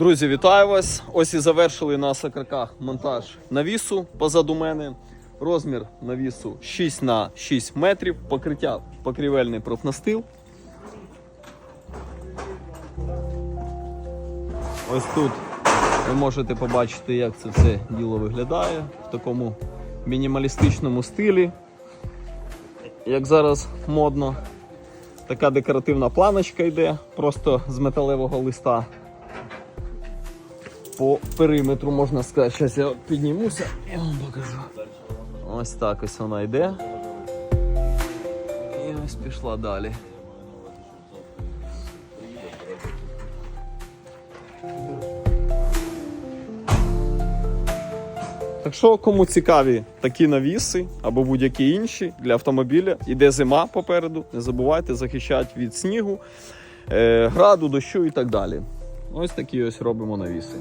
Друзі, вітаю вас! Ось і завершили на сакраках монтаж навісу позаду мене. Розмір навісу 6 на 6 метрів, покриття покрівельний профнастил. Ось тут ви можете побачити, як це все діло виглядає в такому мінімалістичному стилі, як зараз модно. Така декоративна планочка йде просто з металевого листа. По периметру можна сказати, зараз я піднімуся і вам покажу. Ось так ось вона йде. І ось пішла далі. Так що, кому цікаві такі навіси або будь-які інші для автомобіля, іде зима попереду, не забувайте захищати від снігу, е, граду, дощу і так далі. Ось такі ось робимо навіси.